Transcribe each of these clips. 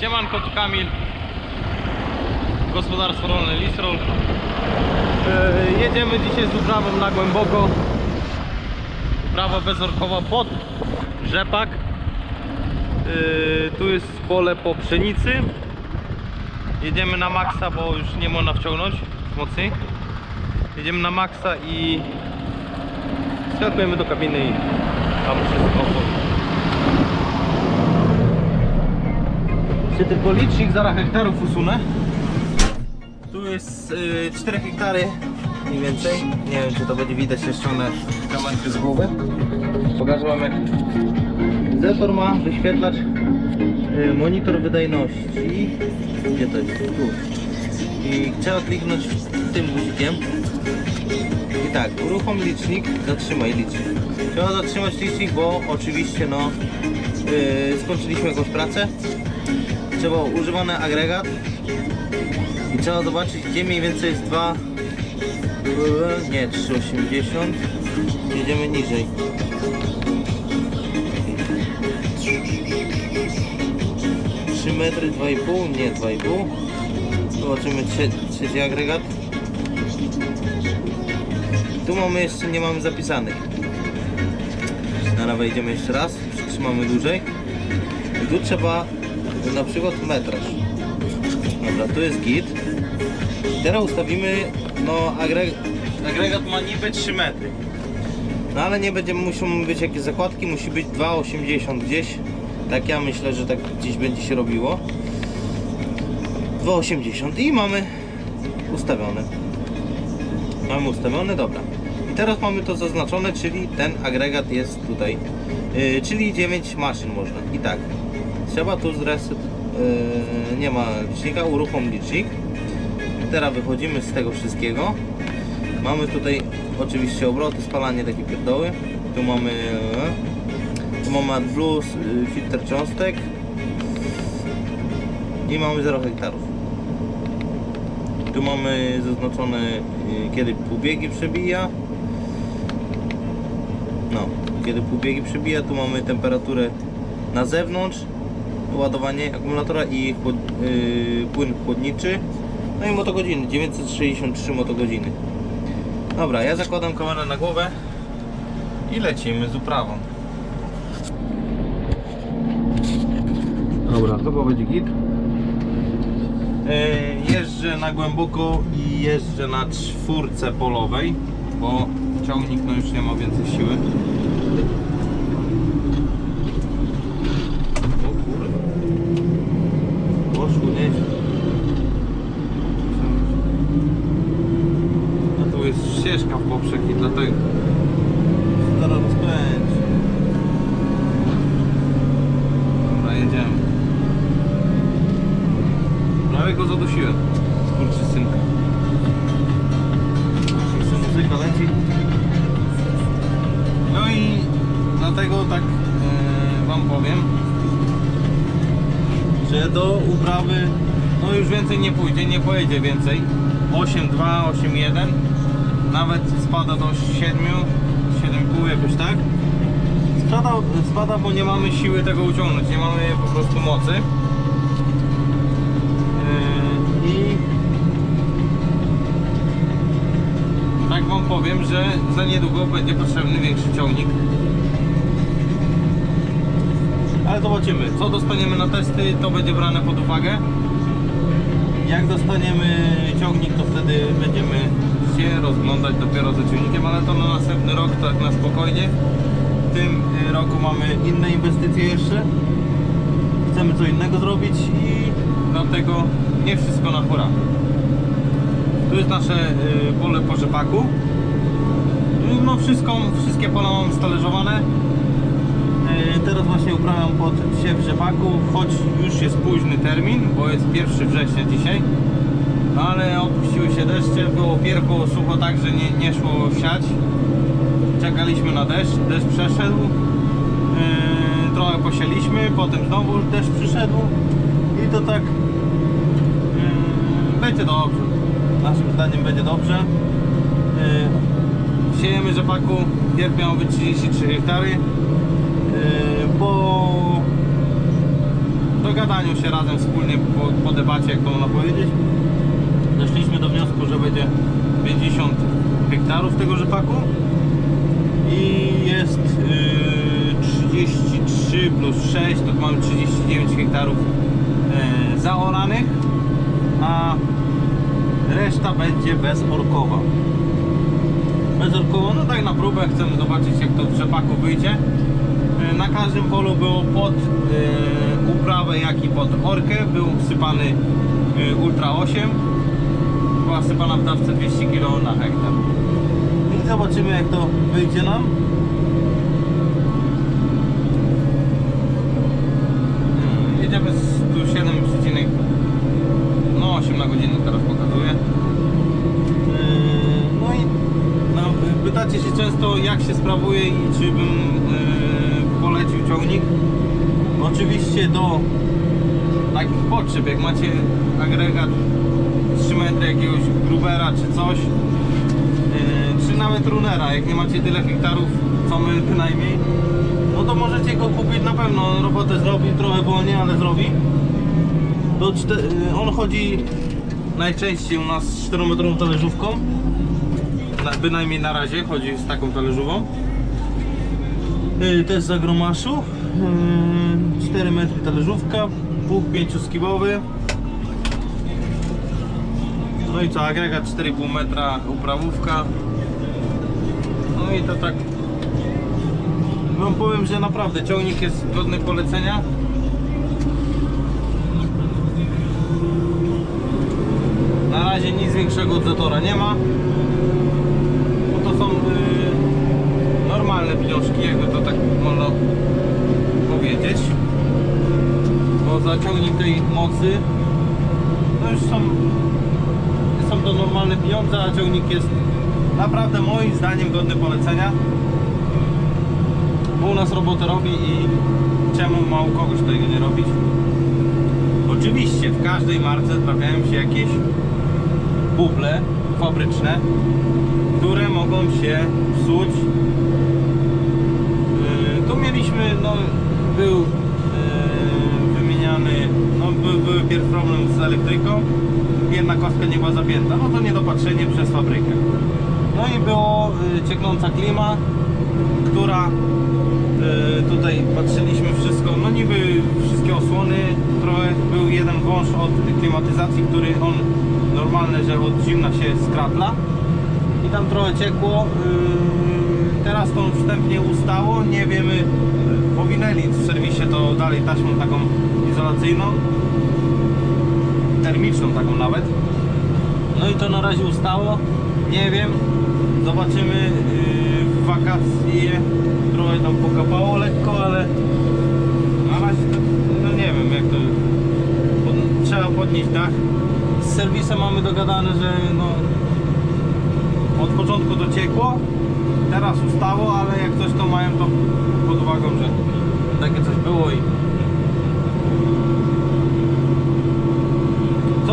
Siemanko, tu Kamil. Gospodarstwo rolne Listrol. E, jedziemy dzisiaj z uprawą na głęboko. Uprawa bezorkowa pod rzepak. E, tu jest pole po pszenicy. Jedziemy na maksa, bo już nie można wciągnąć mocniej. Jedziemy na maksa i skakujemy do kabiny i tam wszystko Czy tylko licznik zaraz hektarów usunę? Tu jest y, 4 hektary mniej więcej. Nie wiem czy to będzie widać, jeszcze ściągnę kamerkę z głowy. Pokażę wam jak Zetor ma wyświetlacz y, monitor wydajności. Gdzie to jest? Tu. I trzeba kliknąć tym guzikiem. I tak, uruchom licznik, zatrzymaj licznik. Trzeba zatrzymać licznik, bo oczywiście no yy, skończyliśmy jakąś pracę. Trzeba używany agregat. I trzeba zobaczyć gdzie mniej więcej jest 2 nie 380 jedziemy niżej. 3 metry 2,5 nie 2,5 zobaczymy trzeci agregat. Tu mamy jeszcze nie mamy zapisanych. Na wejdziemy jeszcze raz przytrzymamy dłużej. I tu trzeba na przykład metraż. Dobra tu jest git. Teraz ustawimy no agregat, agregat ma niby 3 metry. No ale nie będzie, muszą być jakieś zakładki musi być 2,80 gdzieś. Tak ja myślę, że tak gdzieś będzie się robiło. 2,80 i mamy ustawione. Mamy ustawione, dobra. I teraz mamy to zaznaczone, czyli ten agregat jest tutaj. Yy, czyli 9 maszyn można. I tak trzeba tu zreset yy, nie ma licznika, uruchom licznik. Teraz wychodzimy z tego wszystkiego. Mamy tutaj oczywiście obroty, spalanie takie pierdoły. Tu mamy tu mamy AdBlue, yy, filtr cząstek. I mamy 0 hektarów. Tu mamy zaznaczone y, kiedy półbiegi przebija. No, kiedy półbiegi przebija, tu mamy temperaturę na zewnątrz, ładowanie akumulatora i chłod, yy, płyn chłodniczy. No i motogodziny, 963 motogodziny. Dobra, ja zakładam kamerę na głowę i lecimy z uprawą. Dobra, to będzie git. E, Jeżdżę na głęboko i jeżdżę na czwórce polowej, bo ciągnik no już nie ma więcej siły. O kurwa. Poszło nieźle. A tu w poprzek i dlatego zaraz rozpędzi. Dobra, jedziemy. Prawie go zadusiłem. Skurczysynka. Jeszcze muzyka leci. No i dlatego tak e, Wam powiem, że do uprawy no już więcej nie pójdzie, nie pojedzie więcej. 8,2, 8,1 nawet spada do 7, 7,5 jakoś tak. Spada, spada, bo nie mamy siły tego uciągnąć, nie mamy po prostu mocy. Yy, I tak Wam powiem, że za niedługo będzie potrzebny większy ciągnik. Ale zobaczymy, co dostaniemy na testy, to będzie brane pod uwagę. Jak dostaniemy ciągnik, to wtedy będziemy się rozglądać dopiero za ciągnikiem, ale to na następny rok, tak na spokojnie. W tym y, roku mamy inne inwestycje jeszcze chcemy co innego zrobić i dlatego nie wszystko na hura. Tu jest nasze y, pole po rzepaku. No wszystko, wszystkie pola mam stalerzowane. Y, Teraz właśnie uprawiam pod siew rzepaku, choć już jest późny termin, bo jest 1 września dzisiaj. No ale opuściły się deszcze, było pierko sucho tak, że nie, nie szło siać. Czekaliśmy na deszcz, deszcz przeszedł. Yy, trochę posieliśmy, potem znowu deszcz przyszedł i to tak yy, będzie dobrze. Naszym zdaniem będzie dobrze. Yy, siejemy rzepaku, pierw miało być 33 hektary. Yy, po dogadaniu się razem wspólnie po, po debacie, jak to można powiedzieć, doszliśmy do wniosku, że będzie 50 hektarów tego rzepaku i jest yy, 33 plus 6, to mamy 39 hektarów yy, zaoranych, a reszta będzie bezorkowa. Bezorkowa, no tak na próbę chcemy zobaczyć jak to w rzepaku wyjdzie. Yy, Na każdym polu było pod yy, uprawę, jak i pod orkę, był wsypany Ultra 8, była sypana w dawce 200 kg na hektar. I zobaczymy jak to wyjdzie nam. Mm, Jedziemy z tu 7, no 8 na godzinę teraz pokazuje. Yy, No i pytacie się często jak się sprawuje i czy bym yy, polecił ciągnik. Oczywiście do takich potrzeb, jak macie agregat 3 metry jakiegoś grubera czy coś, yy, czy nawet runera, jak nie macie tyle hektarów, co my bynajmniej, no to możecie go kupić na pewno, on robotę zrobi, trochę wolniej, ale zrobi. Do yy, on chodzi najczęściej u nas z 4-metrową talerzówką, na, bynajmniej na razie chodzi z taką talerzową. Yy, jest z agromaszu, yy, 4 metry talerzówka, pług 5-skibowy. No i co, agregat 4,5 metra, uprawówka. No i to tak. Wam powiem, że naprawdę ciągnik jest godny polecenia. Na razie nic większego od Zetora nie ma. Bo to są y, normalne pieniążki, jakby to tak można powiedzieć. Bo za ciągnik tej mocy to już są to normalne pieniądze, a ciągnik jest naprawdę moim zdaniem godny polecenia. Bo u nas robotę robi i czemu ma u kogoś tego nie robić? Oczywiście w każdej marce trafiają się jakieś buble fabryczne, które mogą się psuć. Yy, Tu mieliśmy, no był yy, wymieniany, no był, były pierw problem z elektryką, jedna kostka nie była zapięta, no to niedopatrzenie przez fabrykę. No i było y, cieknąca klima, która y, tutaj patrzyliśmy wszystko, no niby wszystkie osłony, trochę był jeden wąż od klimatyzacji, który on normalne, że od zimna się skradla. I tam trochę ciekło. y, Teraz to wstępnie ustało, nie wiemy, powinęli w serwisie to dalej taśmą taką izolacyjną, termiczną taką nawet. No i to na razie ustało. Nie wiem. Zobaczymy yy, w wakacje. Trochę tam pokapało lekko, ale na razie to, no nie wiem jak to. Pod, trzeba podnieść dach. Z serwisem mamy dogadane, że no od początku to ciekło. Teraz ustało, ale jak coś to mają to pod uwagą, że takie coś było i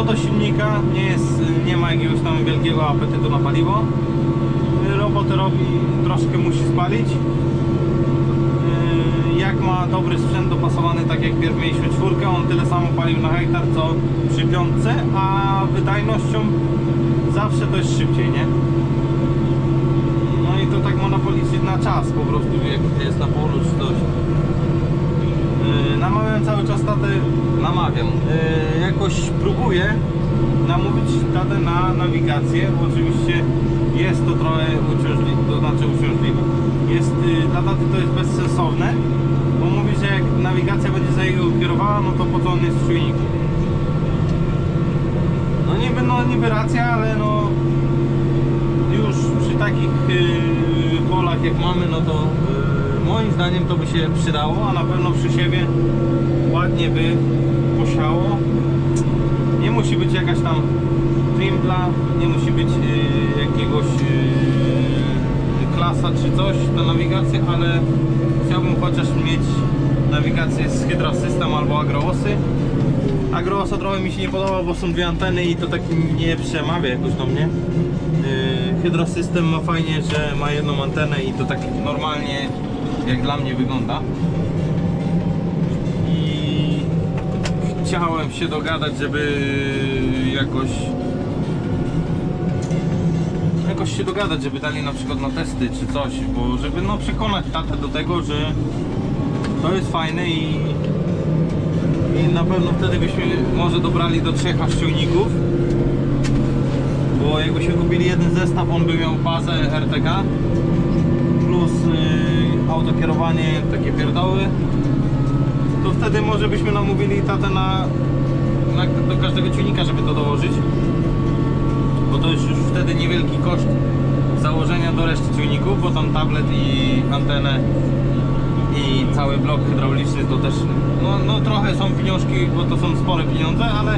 Co do silnika, nie, jest, nie ma jakiegoś tam wielkiego apetytu na paliwo. Robotę robi, troszkę musi spalić. Yy, Jak ma dobry sprzęt dopasowany, tak jak pierw mieliśmy czwórkę, on tyle samo palił na hektar co przy piątce, a wydajnością zawsze to jest szybciej, nie? No i to tak można na czas po prostu, jak jest na polu coś. Yy, Namawiam cały czas tatę, namawiam, yy, jakoś próbuję namówić tatę na nawigację, bo oczywiście jest to trochę uciążliwe, to znaczy uciążliwe. Jest, yy, dla taty to jest bezsensowne, bo mówi, że jak nawigacja będzie za jego kierowała, no to po co on jest w czujniku. No niby, no niby racja, ale no już przy takich polach jak mamy, no to moim zdaniem to by się przydało, a na pewno przy siebie ładnie by posiało. Nie musi być jakaś tam trimpla, nie musi być yy, jakiegoś yy, klasa czy coś, ta nawigacja, ale chciałbym chociaż mieć nawigację z Hydra System albo Agroosy. Agroosa trochę mi się nie podoba, bo są dwie anteny i to tak nie przemawia jakoś do mnie. Yy, Hydro System ma fajnie, że ma jedną antenę i to tak normalnie jak dla mnie wygląda. I chciałem się dogadać, żeby jakoś jakoś się dogadać, żeby dali na przykład na testy czy coś, bo żeby no przekonać tatę do tego, że to jest fajne i, i na pewno wtedy byśmy może dobrali do trzech aż bo jakbyśmy kupili jeden zestaw, on by miał bazę RTK plus y, autokierowanie, takie pierdoły to wtedy może byśmy namówili tatę na, na, do każdego ciągnika, żeby to dołożyć bo to jest już wtedy niewielki koszt założenia do reszty ciągników, bo tam tablet i antenę i cały blok hydrauliczny to też no, no trochę są pieniążki, bo to są spore pieniądze, ale,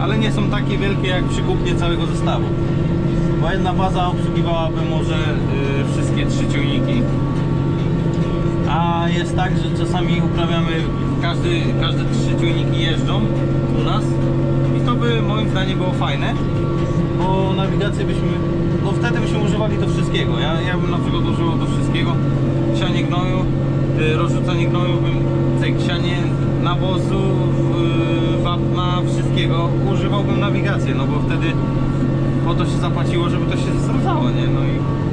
ale nie są takie wielkie jak przy kupnie całego zestawu. Bo jedna baza obsługiwałaby może y, wszystkie trzy ciągniki. A jest tak, że czasami uprawiamy, każdy, każde trzy ciągniki jeżdżą u nas i to by moim zdaniem było fajne, bo nawigację byśmy, no wtedy byśmy używali do wszystkiego. Ja, ja bym na przykład używał do wszystkiego sianie gnoju, y, rozrzucanie gnoju bym, cyk, sianie nawozu, y, wapna, wszystkiego używałbym nawigację, no bo wtedy po to się zapłaciło, żeby to się zwracało, nie? No i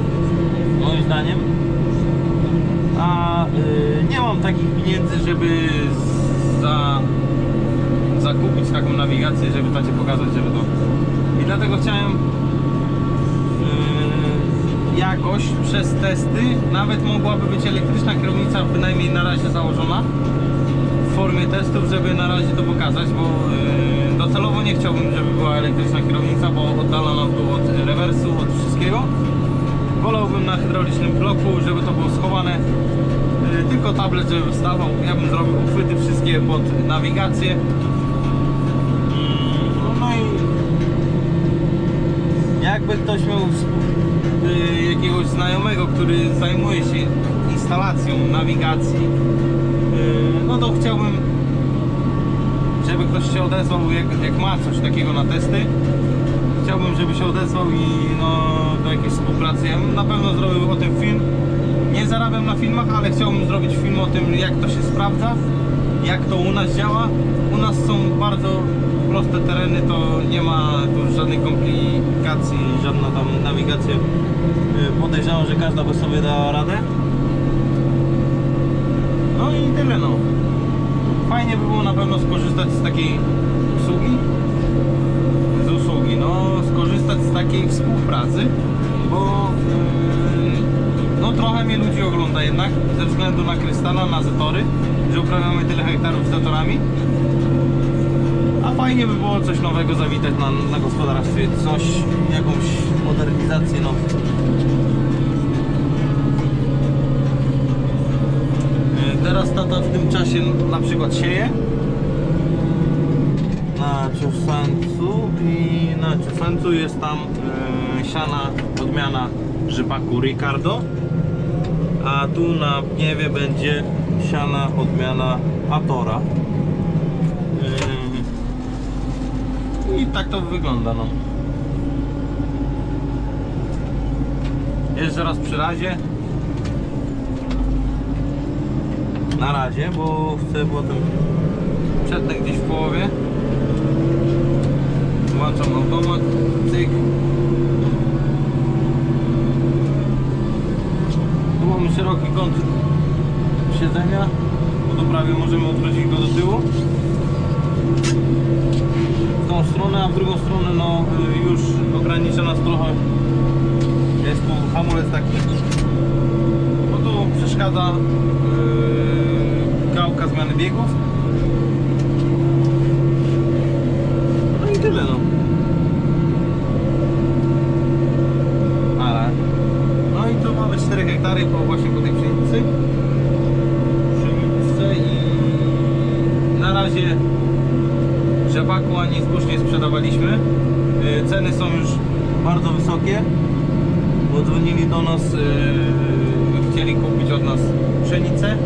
zdaniem. A y, nie mam takich pieniędzy, żeby za, zakupić taką nawigację, żeby tacie pokazać, żeby to i dlatego chciałem y, jakoś przez testy nawet mogłaby być elektryczna kierownica bynajmniej na razie założona w formie testów, żeby na razie to pokazać, bo y, docelowo nie chciałbym, żeby była elektryczna kierownica, bo oddala nam było od rewersu, od wszystkiego wolałbym na hydraulicznym bloku, żeby to było schowane. Y, tylko tablet, żeby wstawał. Ja bym zrobił uchwyty wszystkie pod nawigację. Mm, no i jakby ktoś miał y, jakiegoś znajomego, który zajmuje się instalacją nawigacji y, no to chciałbym żeby ktoś się odezwał jak, jak ma coś takiego na testy chciałbym, żeby się odezwał i no, do jakiejś współpracy. Ja na pewno zrobił o tym film. Nie zarabiam na filmach, ale chciałbym zrobić film o tym, jak to się sprawdza, jak to u nas działa. U nas są bardzo proste tereny, to nie ma tu żadnych komplikacji, żadna tam nawigacja. Yy, Podejrzewam, że każda by sobie dała radę. No i tyle no. Fajnie by było na pewno skorzystać z takiej usługi z usługi, no skorzystać z takiej bo yy, no trochę mnie ludzi ogląda jednak ze względu na krystala, na zatory, że uprawiamy tyle hektarów z zatorami. A fajnie by było coś nowego zawitać na, na gospodarstwie, coś, jakąś modernizację no. Yy, Teraz tata w tym czasie na przykład sieje na Ciosańcu i na Ciosańcu jest tam siana odmiana rzepaku Ricardo. A tu na Pniewie będzie siana odmiana Atora. E, i tak to wygląda no. Jeszcze raz przy razie. Na razie, bo chcę potem przetnę gdzieś w połowie. Włączam automat, cyk. Tu mamy szeroki kąt siedzenia, bo to prawie możemy odwrócić go do tyłu. W tą stronę, a w drugą stronę no y, już ogranicza nas trochę. Jest tu hamulec taki, bo tu przeszkadza yy, gałka zmiany biegów. No i tyle no. Ale. No i tu mamy 4 hektary po właśnie po tej pszenicy. Pszenicy i na razie rzepaku ani zbóż nie sprzedawaliśmy. Y, Ceny są już bardzo wysokie. Bo dzwonili do nas, yy, chcieli kupić od nas pszenicę.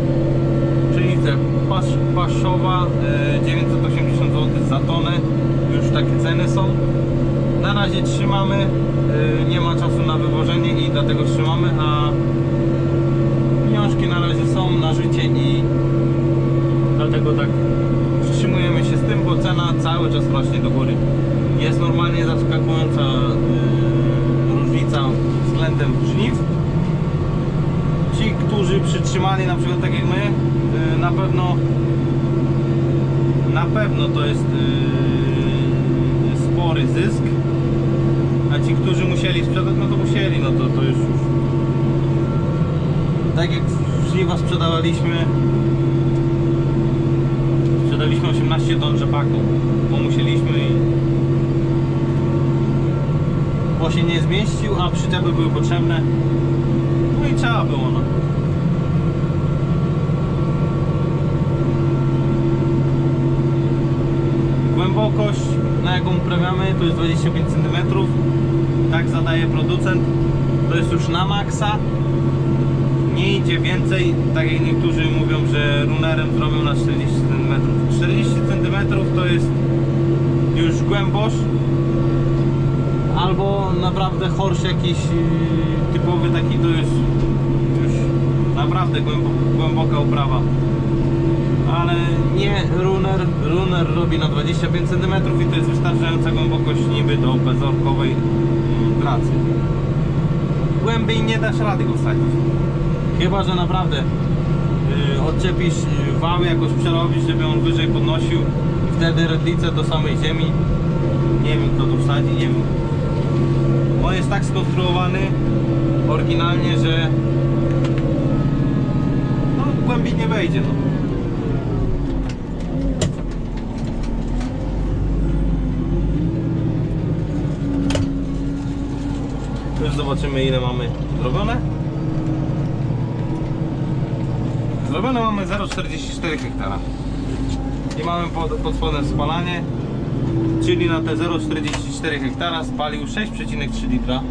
Pszenicę pas, paszowa yy, 980 zł za tonę. Już takie ceny są. Na razie trzymamy. Yy, nie ma czasu na wywożenie i dlatego trzymamy, a pieniążki na razie są na życie i dlatego tak wstrzymujemy się z tym, bo cena cały czas rośnie do góry. Jest normalnie zaskakująca yy, żniw. Ci, którzy przytrzymali na przykład tak jak my, yy, na pewno na pewno to jest yy, spory zysk. A ci, którzy musieli sprzedać, no to musieli, no to, to już tak jak żniwa sprzedawaliśmy sprzedaliśmy 18 ton rzepaku, bo musieliśmy i bo się nie zmieścił, a przyczepy były potrzebne. No i trzeba było no. Głębokość na jaką uprawiamy to jest 25 cm tak zadaje producent. To jest już na maksa. Nie idzie więcej, tak jak niektórzy mówią, że runerem zrobią na 40 cm. 40 cm to jest już głębosz albo naprawdę horsz jakiś yy, typowy taki to jest już naprawdę głębo, głęboka uprawa. Ale nie runer, runer robi na 25 cm i to jest wystarczająca głębokość niby do bezorkowej yy, pracy. Głębiej nie dasz rady go wsadzić. Chyba, że naprawdę yy, odczepisz yy, wał jakoś przerobisz, żeby on wyżej podnosił i wtedy redlicę do samej ziemi. Nie wiem kto tu wsadzi, nie wiem. On jest tak skonstruowany oryginalnie, że no, głębiej nie wejdzie. No. Już zobaczymy ile mamy zrobione. Zrobione mamy 0,44 hektara. I mamy pod, pod spodem spalanie, czyli na te 0,44 hektara spalił 6,3 litra.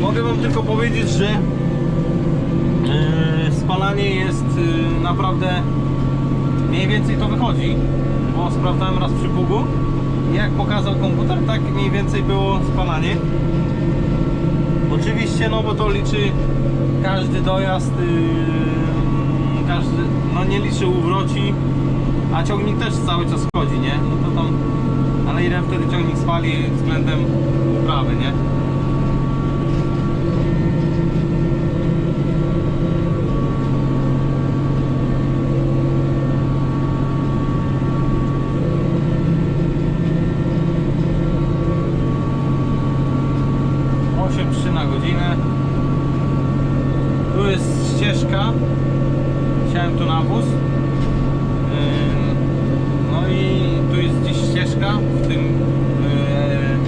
Mogę Wam tylko powiedzieć, że yy, spalanie jest yy, naprawdę mniej więcej to wychodzi, bo sprawdzałem raz przy pługu jak pokazał komputer, tak mniej więcej było spalanie. Oczywiście, no bo to liczy każdy dojazd, yy, każdy, no nie liczy uwroci, a ciągnik też cały czas chodzi, nie? No to tam, ale ile wtedy ciągnik spali względem uprawy, nie? Osiem trzy na godzinę. Tu jest ścieżka. Siałem tu nawóz. Ym, No i tu jest gdzieś ścieżka w tym ym,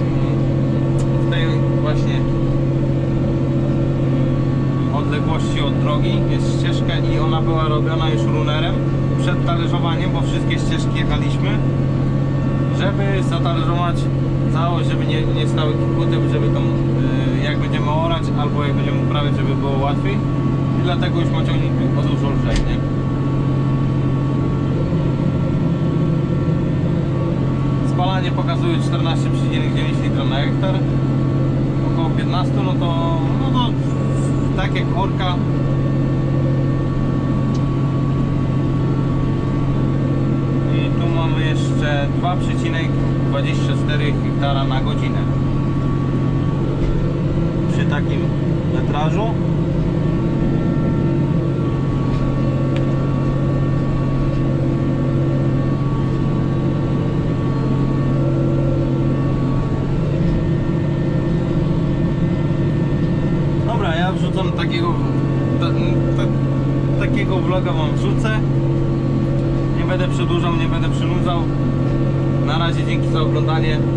w tej właśnie odległości od drogi jest ścieżka i ona była robiona już runerem przed talerzowaniem, bo wszystkie ścieżki jechaliśmy żeby zatalerzować całość, żeby nie, nie stały kikuty, żeby tą, y, jak będziemy orać albo jak będziemy uprawiać, żeby było łatwiej i dlatego już ma ciągnik o dużo lżej, nie? Spalanie pokazuje 14,9 litra na hektar około 15, no to, no tak jak orka I tu mamy jeszcze 2,24 hektara na godzinę. Przy takim metrażu. Yeah.